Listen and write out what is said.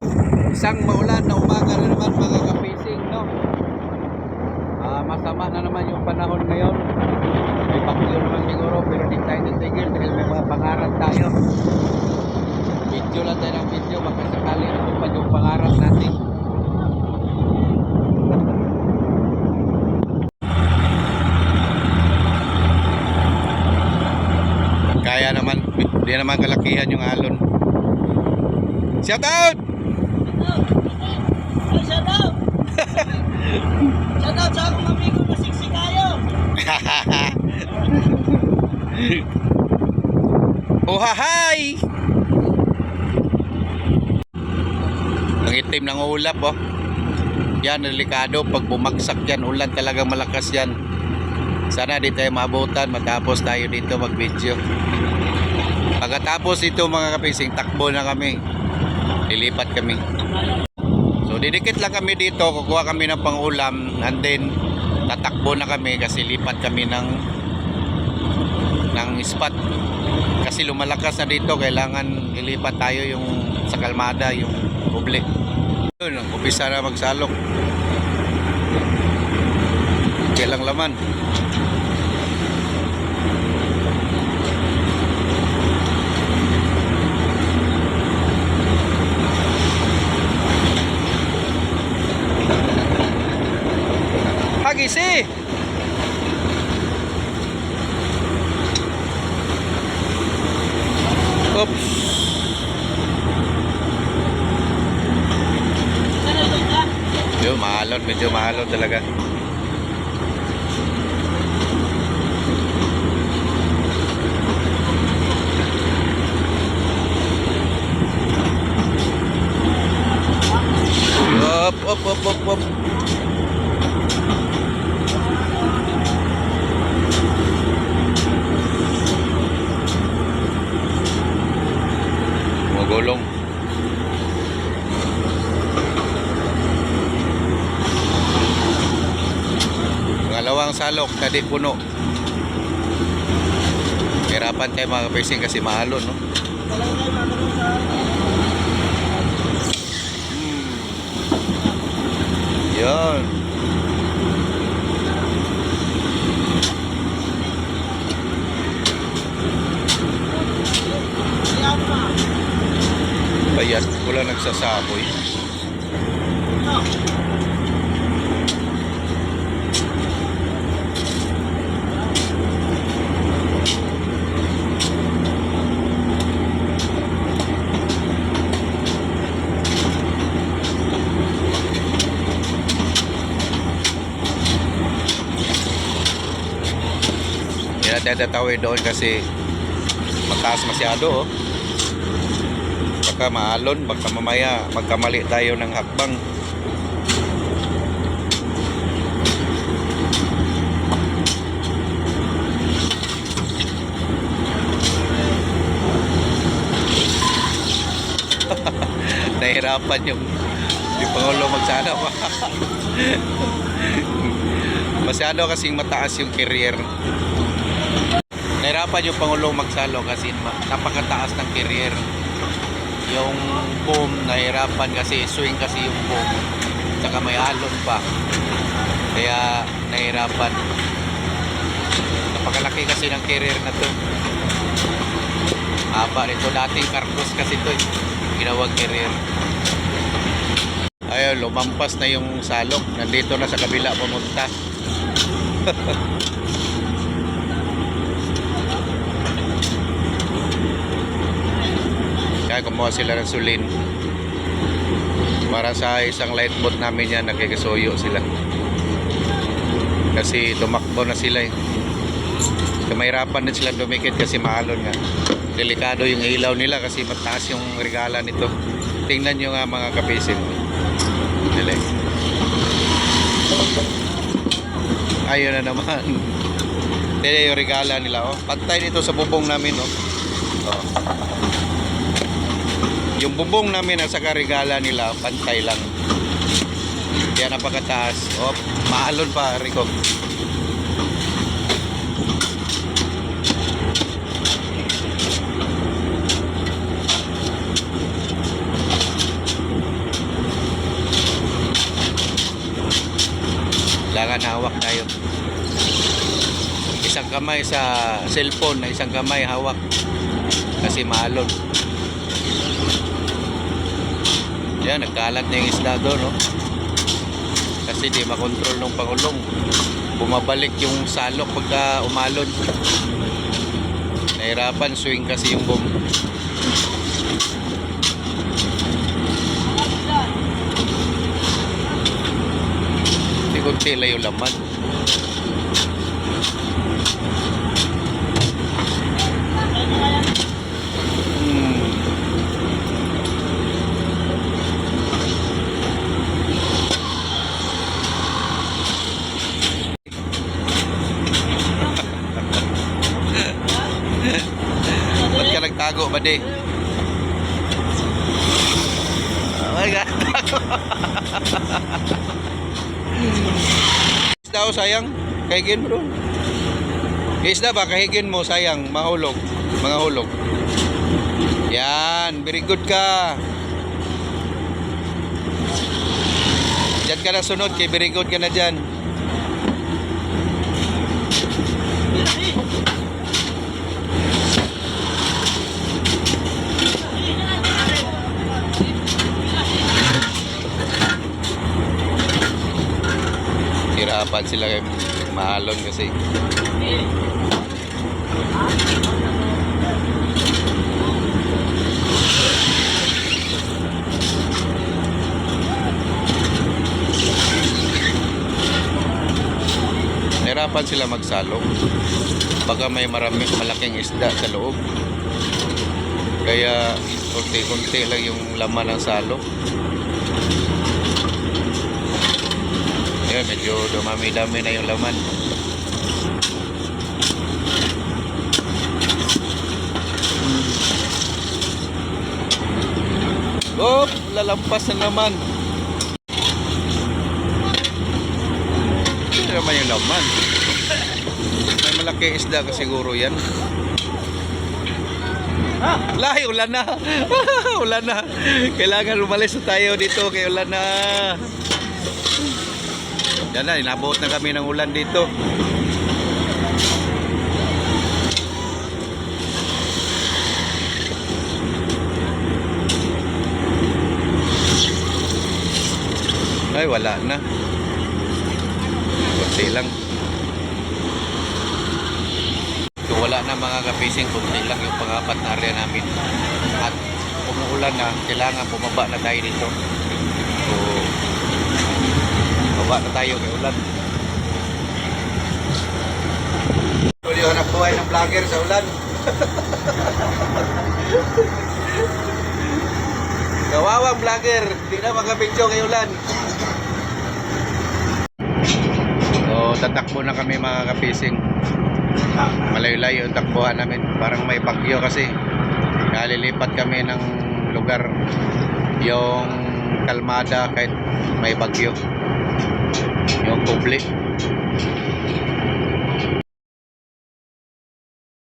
Isang maulan na umaga na naman mga kapising, no? Ah, masama na naman yung panahon ngayon. May bagyo naman siguro pero di tayo titigil dahil may mga pangarap tayo. Video lang tayo ng video, baka sakali natupad yung pangarap natin. Kaya naman, di naman kalakihan yung alon. Shout out! Ay, shout out! shout out sa akong amigo na siksi kayo! oh, hi! Ang itim ng ulap, oh. Yan, delikado. Pag bumagsak yan, ulan talagang malakas yan. Sana di tayo maabutan, matapos tayo dito mag-video. Pagkatapos ito mga kapising, takbo na kami. Lilipat kami. Didikit lang kami dito, kukuha kami ng pangulam and then tatakbo na kami kasi lipat kami ng ng spot. Kasi lumalakas na dito, kailangan ilipat tayo yung sa kalmada, yung uble. Yun, umpisa na magsalok. Kailang laman. Hagisi! Oops. Sana ito ka? Yo, mahalon, medyo mahalon talaga. Op, op, op, op, op. Magulong. Salok, tadi puno. Hirapan tayo mga kapesing kasi mahalon, no? Mo na. Bayat, wala nagsasaboy. No. Tayo tatawid doon kasi mataas masyado, oh. Baka maalon, baka mamaya magkamali tayo ng hakbang. Nahirapan yung yung Pangulo magsano pa. Masyado kasing mataas yung career. Nahirapan yung Pangulo magsalo kasi napakataas ng career. Yung boom, nahirapan kasi swing kasi yung boom. Saka may alon pa. Kaya nahirapan. Napakalaki kasi ng career na to. Haba nito. Dating Carlos kasi to eh. Ginawag career. Ayun, lumampas na yung salok. Nandito na sa kabila pumunta. Kaya kumuha sila ng sulin. Para sa isang light boat namin yan, nagkikasuyo sila. Kasi tumakbo na sila eh. So, mahirapan din sila dumikit kasi maalon nga. Delikado yung ilaw nila kasi mataas yung regala nito. Tingnan nyo nga mga kapisin. Dili. Ayun na naman. Dili yung regala nila. Oh. Pantay nito sa bubong namin. Oh. Oh yung bubong namin nasa karigala nila pantay lang. Kaya napakataas. Oh, maalon pa Rico. Kailangan hawak tayo. Isang kamay sa cellphone na isang kamay hawak. Kasi maalon. Yan, nagkalat na yung isda doon, no? Kasi di makontrol ng pangulong. Bumabalik yung salok pagka umalon. Nahirapan, swing kasi yung bomb. Hindi kunti yung laman. Hmm. Ba't ka nagtago ba di? Oh my God. Isda o sayang? Kahigin bro. Isda ba kahigin mo sayang? Mahulog. Mga hulog. Yan, very good ka. Diyan ka na sunod, kay very good ka na dyan. Hirapan sila kay mahalon kasi. Hirapan sila magsalok. Baka may marami, malaking isda sa loob. Kaya konti-konti lang yung laman ng salok. Ayan, medyo dumami-dami na yung laman. Oh, lalampas na naman. Hindi naman yung laman. May malaki isda ka siguro yan. Lahi, ulan na. ulan na. Kailangan umalis na tayo dito kay ulan na. Yan na, inabot na kami ng ulan dito. Ay, wala na. Kunti lang. So, wala na mga kapising, kunti lang yung pangapat na area namin. At umuulan na, kailangan bumaba na tayo dito. So, baba na tayo kay ulan. Tuloy hanap buhay ng vlogger sa ulan. Kawawang vlogger, hindi na makapicture kay ulan. So, tatakbo na kami mga kapising. Malayo-layo ang takbuhan namin. Parang may bagyo kasi. Kalilipat kami ng lugar. Yung kalmada kahit may bagyo. Yung kubli.